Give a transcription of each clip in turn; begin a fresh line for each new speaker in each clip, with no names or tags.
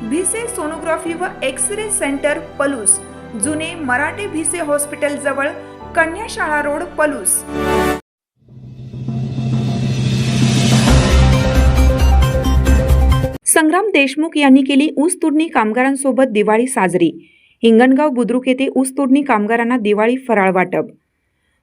Bhise sonography व X ray centre Palus. जुने Marathe Bhise hospital जवळ कन्या शाळा रोड पलूस. संग्राम देशमुख यांनी केली ऊस तोडणी कामगारांसोबत दिवाळी साजरी. हिंगणगाव बुद्रुक येथे ऊस तोडणी कामगारांना दिवाळी फराळ वाटप.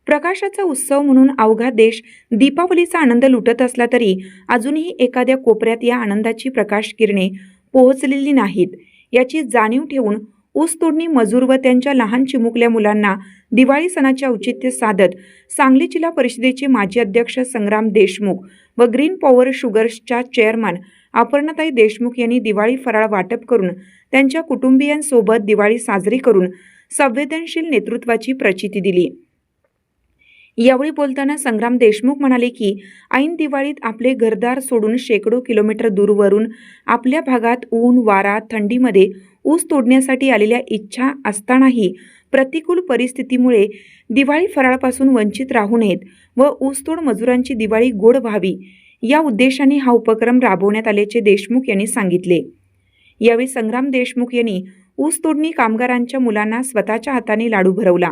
प्रकाशाचा उत्सव म्हणून अवघा देश दीपावलीचा आनंद लुटत असला तरी अजूनही एखाद्या कोपऱ्यात या आनंदाची प्रकाश किरणे पोहोचलेली नाहीत. याची जाणीव ठेवून ऊस तोडणी मजूर व त्यांच्या लहान चिमुकल्या मुलांना दिवाळी सणाचे औचित्य साधत सांगली जिल्हा परिषदेचे माजी अध्यक्ष संग्राम देशमुख व ग्रीन पॉवर शुगर्सच्या चेअरमन अपर्णाताई देशमुख यांनी दिवाळी फराळ वाटप करून त्यांच्या कुटुंबियांसोबत दिवाळी साजरी करून संवेदनशील नेतृत्वाची प्रचिती दिली. यावेळी बोलताना संग्राम देशमुख म्हणाले की ऐन दिवाळीत आपले घरदार सोडून शेकडो किलोमीटर दूरवरून आपल्या भागात ऊन वारा थंडीमध्ये ऊस तोडण्यासाठी आलेल्या इच्छा असतानाही प्रतिकूल परिस्थितीमुळे दिवाळी फराळापासून वंचित राहू नयेत व ऊसतोड मजुरांची दिवाळी गोड व्हावी या उद्देशाने हा उपक्रम राबवण्यात आल्याचे देशमुख यांनी सांगितले. यावेळी संग्राम देशमुख यांनी ऊस तोडणी कामगारांच्या मुलांना स्वतःच्या हाताने लाडू भरवला.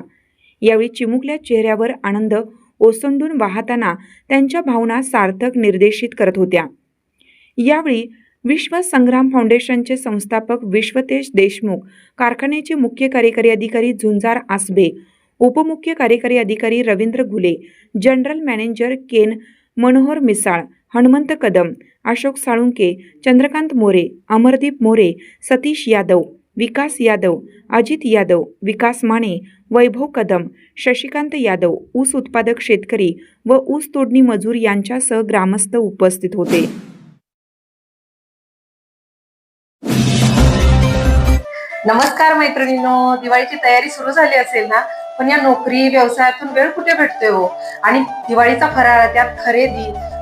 यावेळी चिमुकल्या चेहऱ्यावर आनंद ओसंडून वाहताना त्यांच्या भावना सार्थक निर्देशित करत होत्या. यावेळी विश्व संग्राम फाउंडेशनचे संस्थापक विश्वतेश देशमुख कारखान्याचे मुख्य कार्यकारी अधिकारी झुंजार आसबे उपमुख्य कार्यकारी अधिकारी Ravindra Ghule general manager cane Manohar Misal Hanumant Kadam Ashok Salunke Chandrakant More Amardeep More Satish Yadav Vikas Yadav Ajit Yadav Vikas Mane Vaibhav Kadam Shashikant Yadav ऊस उत्पादक शेतकरी व ऊस तोडणी मजूर यांच्यासह ग्रामस्थ उपस्थित होते.
नमस्कार मैत्रिणींनो दिवाळीची तयारी सुरू झाली असेल ना? पण या नोकरी व्यवसायातून वेळ कुठे भेटतोय हो? आणि दिवाळीचा फराळ त्यात खरेदी